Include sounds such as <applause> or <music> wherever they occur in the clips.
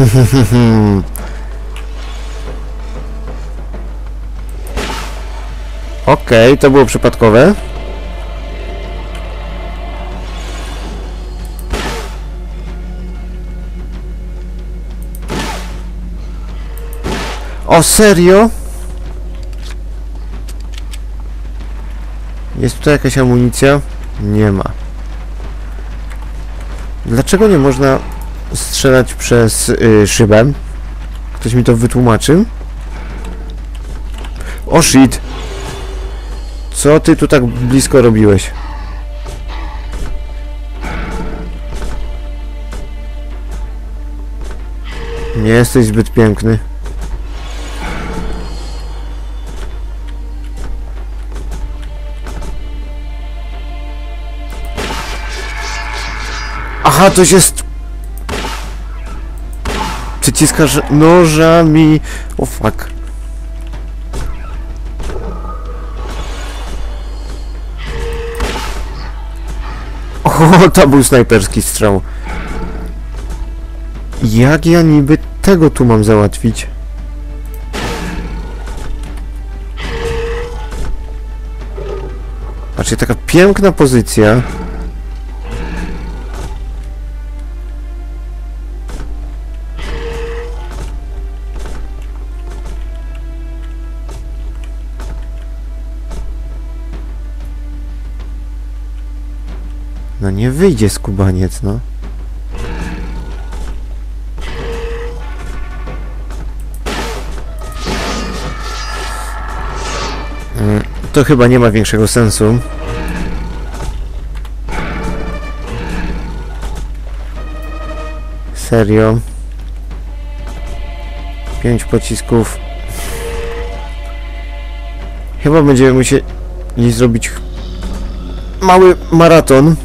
<laughs> Okej, to było przypadkowe. O serio? Jest tutaj jakaś amunicja? Nie ma. Dlaczego nie można strzelać przez y, szybę? Ktoś mi to wytłumaczy? O shit! Co ty tu tak blisko robiłeś? Nie jesteś zbyt piękny. Aha, to jest... Przyciskasz nożami... O fuck. O, <laughs> to był snajperski strzał. Jak ja niby tego tu mam załatwić? Patrzcie, taka piękna pozycja. Nie wyjdzie skubaniec, no. Mm, To chyba nie ma większego sensu. Serio. Pięć pocisków. Chyba będziemy musieli zrobić mały maraton.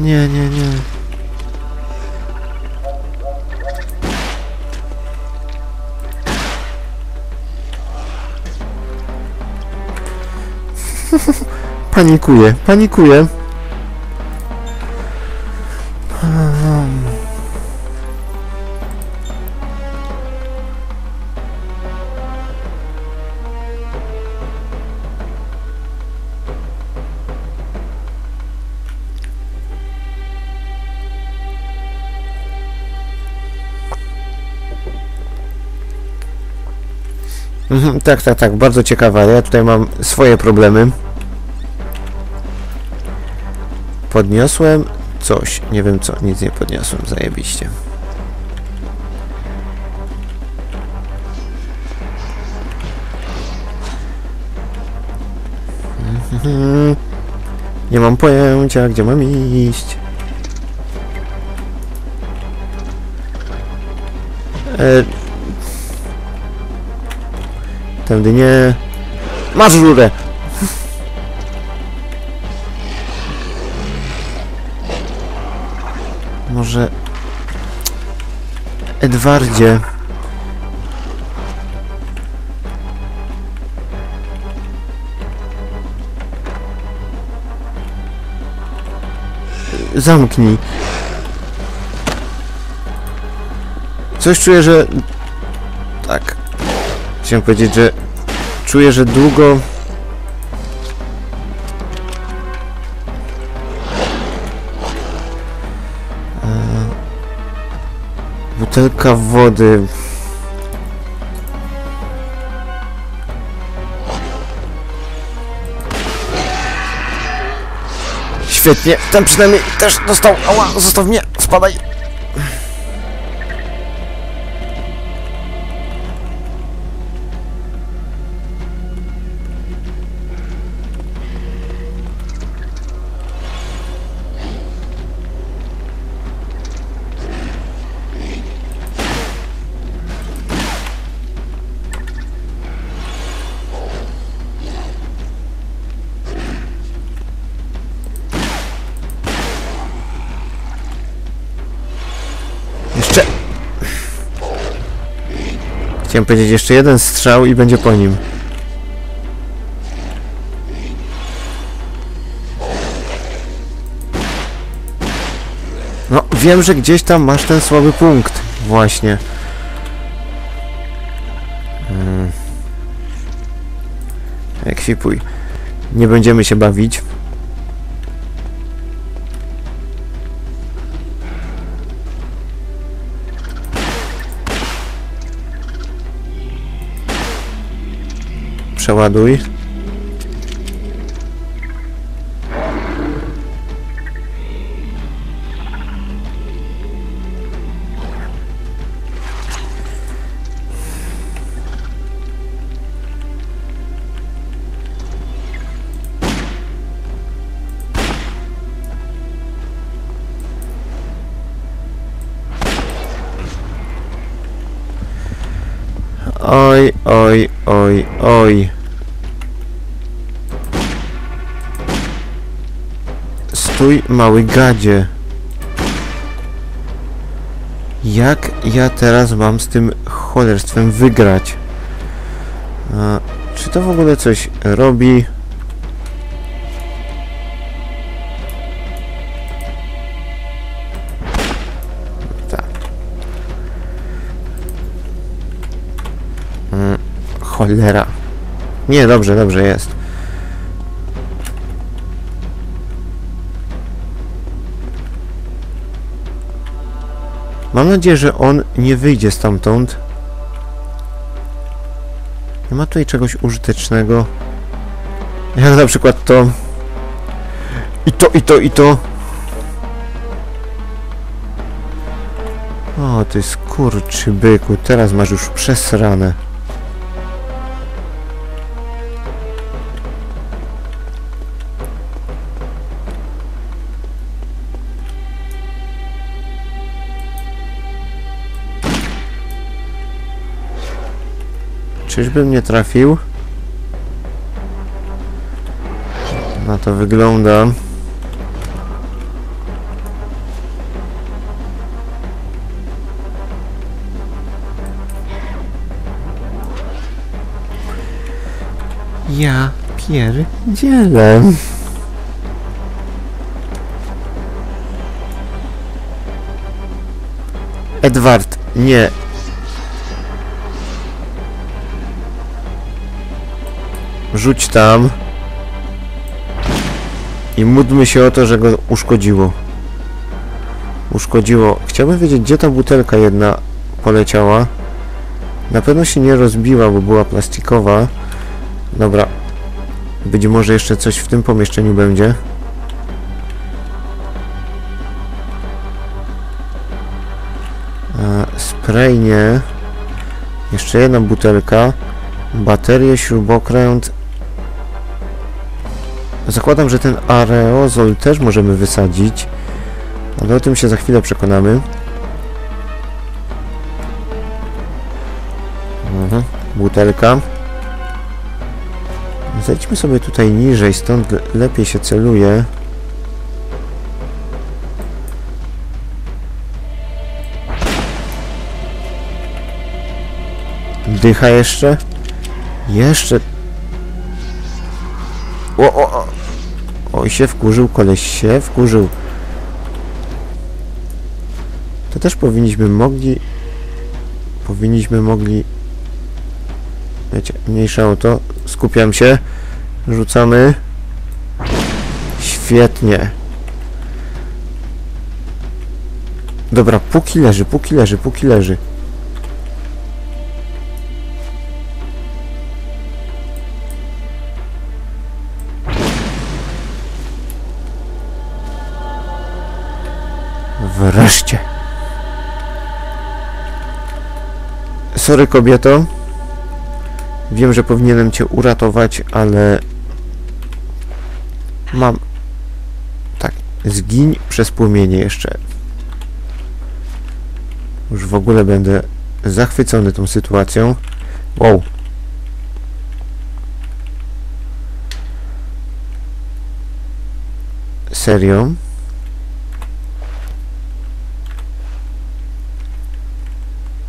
Nie, nie, nie. <laughs> Panikuję, panikuję. Mhm, tak, tak, tak, bardzo ciekawa. Ja tutaj mam swoje problemy. Podniosłem coś, nie wiem co, nic nie podniosłem, zajebiście. Mhm. Nie mam pojęcia, gdzie mam iść. E, Tędy nie. Masz rurę! Może... Edwardzie... Zamknij. Coś czuję, że... Tak. Chciałem powiedzieć, że czuję, że długo... Eee, Butelka wody. Świetnie, ten przynajmniej też dostał. Ała, zostaw mnie, spadaj. Chciałem powiedzieć, jeszcze jeden strzał i będzie po nim. No, wiem, że gdzieś tam masz ten słaby punkt. Właśnie. Hmm. Ekwipuj. Nie będziemy się bawić. Przeładuj. Oj, oj, oj, oj. Stój, mały gadzie. Jak ja teraz mam z tym cholerstwem wygrać? A, czy to w ogóle coś robi? Tak. Mm, cholera. Nie, dobrze, dobrze jest. Mam nadzieję, że on nie wyjdzie stamtąd. Nie ma tutaj czegoś użytecznego. Jak na przykład to. I to, i to, i to. O, ty skurczy byku, teraz masz już przesrane. Czyżbym nie trafił? Na to wygląda. Ja pierdzielę. Edward, nie. Rzuć tam. I módlmy się o to, że go uszkodziło. Uszkodziło. Chciałbym wiedzieć, gdzie ta butelka jedna poleciała. Na pewno się nie rozbiła, bo była plastikowa. Dobra. Być może jeszcze coś w tym pomieszczeniu będzie. E, spray nie. Jeszcze jedna butelka. Baterie, śrubokręt. Zakładam, że ten aerozol też możemy wysadzić. Ale o tym się za chwilę przekonamy. Mhm. Butelka. Zejdźmy sobie tutaj niżej, stąd le- lepiej się celuje. Dycha jeszcze? Jeszcze. O, o, o. Oj, się wkurzył, koleś się wkurzył. To też powinniśmy mogli... Powinniśmy mogli... Wiecie, mniejsza o to. Skupiam się. Rzucamy. Świetnie. Dobra, póki leży, póki leży, póki leży. Wreszcie. Sorry kobieto. Wiem, że powinienem cię uratować, ale mam tak, zgiń przez płomienie jeszcze. Już w ogóle będę zachwycony tą sytuacją. Wow. Serio?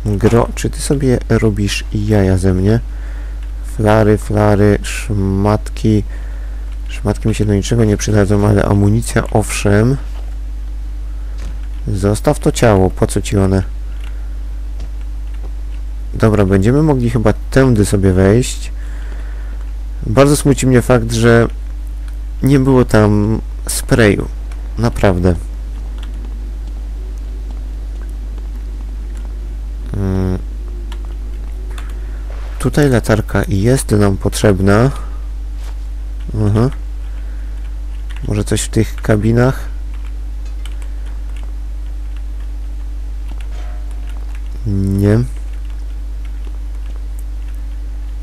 Gro, czy ty sobie robisz jaja ze mnie? Flary, flary, szmatki. Szmatki mi się do niczego nie przydadzą, ale amunicja owszem. Zostaw to ciało, po co ci one? Dobra, będziemy mogli chyba tędy sobie wejść. Bardzo smuci mnie fakt, że nie było tam sprayu. Naprawdę. Tutaj latarka jest nam potrzebna. Może coś w tych kabinach? Nie.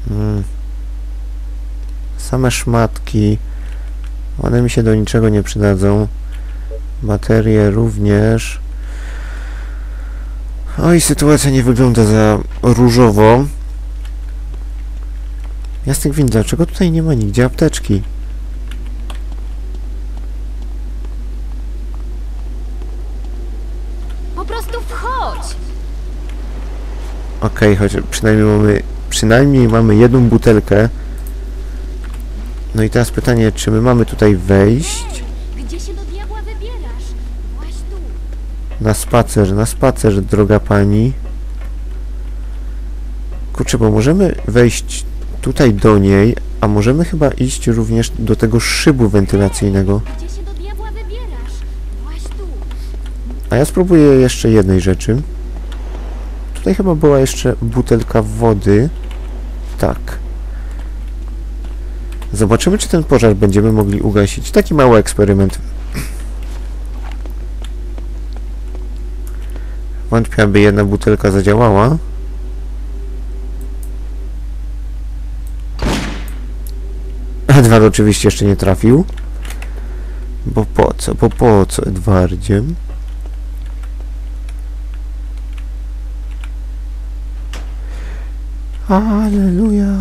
Mm. Same szmatki. One mi się do niczego nie przydadzą. Baterie również. Oj, sytuacja nie wygląda za różowo. Jasny gwint, dlaczego tutaj nie ma nigdzie apteczki? Po prostu wchodź! Okej, choć przynajmniej mamy, przynajmniej mamy jedną butelkę. No i teraz pytanie, czy my mamy tutaj wejść? Gdzie się do diabła wybierasz? Właś tu. Na spacer, na spacer, droga pani. Kurczę, bo możemy wejść tutaj do niej, a możemy chyba iść również do tego szybu wentylacyjnego. A ja spróbuję jeszcze jednej rzeczy. Tutaj chyba była jeszcze butelka wody. Tak. Zobaczymy, czy ten pożar będziemy mogli ugasić. Taki mały eksperyment. Wątpię, aby jedna butelka zadziałała. Edward oczywiście jeszcze nie trafił. Bo po co? Bo po co, Edwardzie? Aleluja.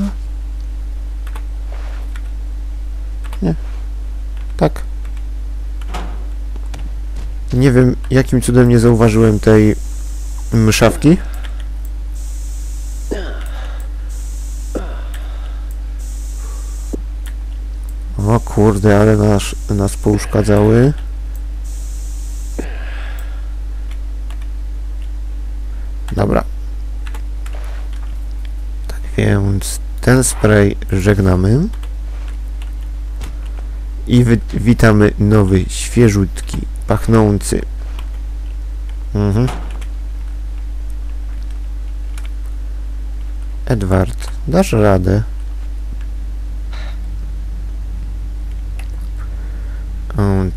Nie. Tak. Nie wiem, jakim cudem nie zauważyłem tej mszawki. O kurde, ale nas, nas pouszkadzały. Dobra. Tak więc ten spray żegnamy. I witamy nowy, świeżutki, pachnący. Mhm. Edward, dasz radę?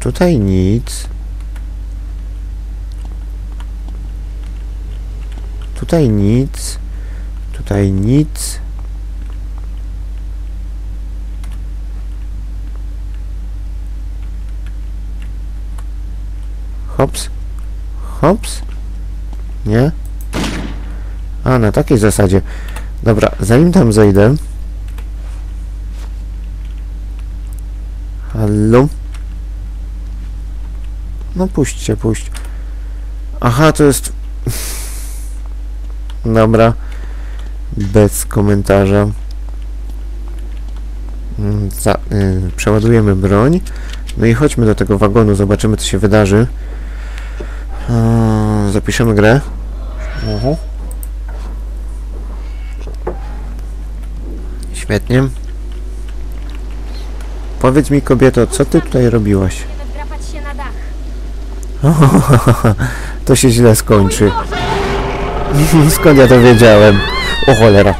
Tutaj nic. Tutaj nic. Tutaj nic. Hops. Hops. Nie? A, na takiej zasadzie. Dobra, zanim tam zejdę. Halo? No puśćcie, puść. Aha, to jest... Dobra. Bez komentarza. Mm, Za, y, przeładujemy broń. No i chodźmy do tego wagonu, zobaczymy co się wydarzy. Eee, zapiszemy grę. Mhm. Świetnie. Powiedz mi kobieto, co ty tutaj robiłaś? Nie wdrapać się na dach. <laughs> to się źle skończy. <laughs> Skąd ja to wiedziałem? O cholera.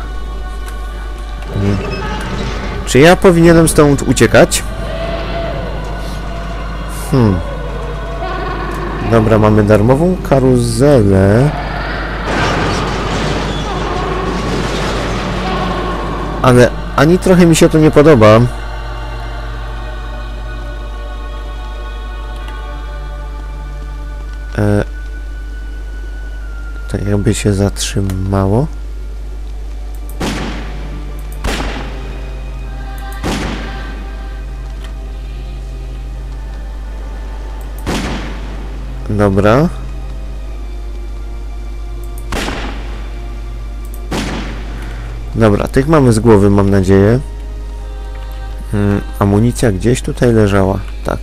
Czy ja powinienem stąd uciekać? Hmm. Dobra, mamy darmową karuzelę. Ale ani trochę mi się to nie podoba. Jakby się zatrzymało. Dobra. Dobra, tych mamy z głowy, mam nadzieję. Mm, amunicja gdzieś tutaj leżała. Tak.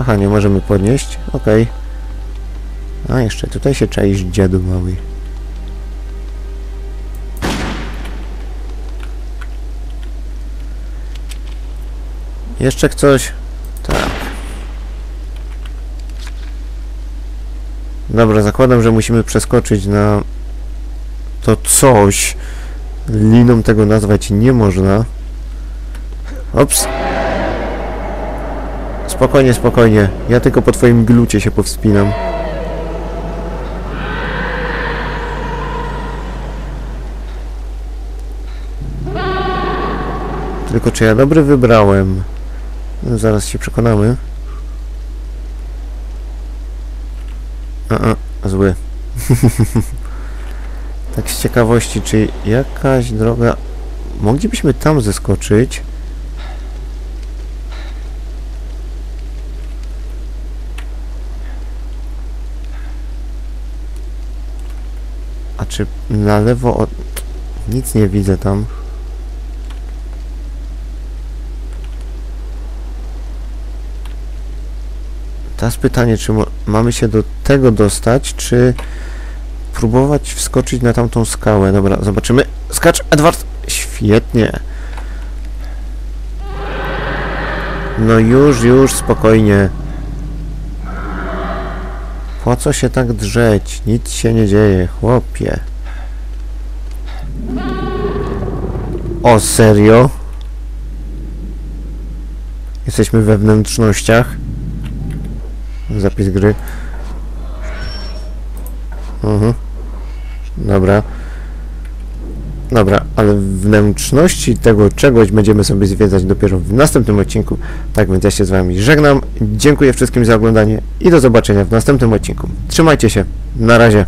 Aha, nie możemy podnieść. Okej. A, jeszcze tutaj się czaisz, dziadu mały. Jeszcze coś? Tak. Dobra, zakładam, że musimy przeskoczyć na to coś. Liną tego nazwać nie można. Ops. Spokojnie, spokojnie. Ja tylko po twoim glucie się powspinam. Tylko czy ja dobry wybrałem? No, zaraz się przekonamy. A, a zły. <laughs> tak z ciekawości, czy jakaś droga... Moglibyśmy tam zeskoczyć? A czy na lewo. Nic nie widzę tam. Teraz pytanie, czy mamy się do tego dostać, czy próbować wskoczyć na tamtą skałę. Dobra, zobaczymy. Skacz, Edward! Świetnie. No już, już, spokojnie. Po co się tak drzeć? Nic się nie dzieje, chłopie. O, serio? Jesteśmy we wnętrznościach. Zapis gry. Mhm. Dobra. Dobra, ale wnętrzności tego czegoś będziemy sobie zwiedzać dopiero w następnym odcinku. Tak więc ja się z Wami żegnam. Dziękuję wszystkim za oglądanie i do zobaczenia w następnym odcinku. Trzymajcie się. Na razie.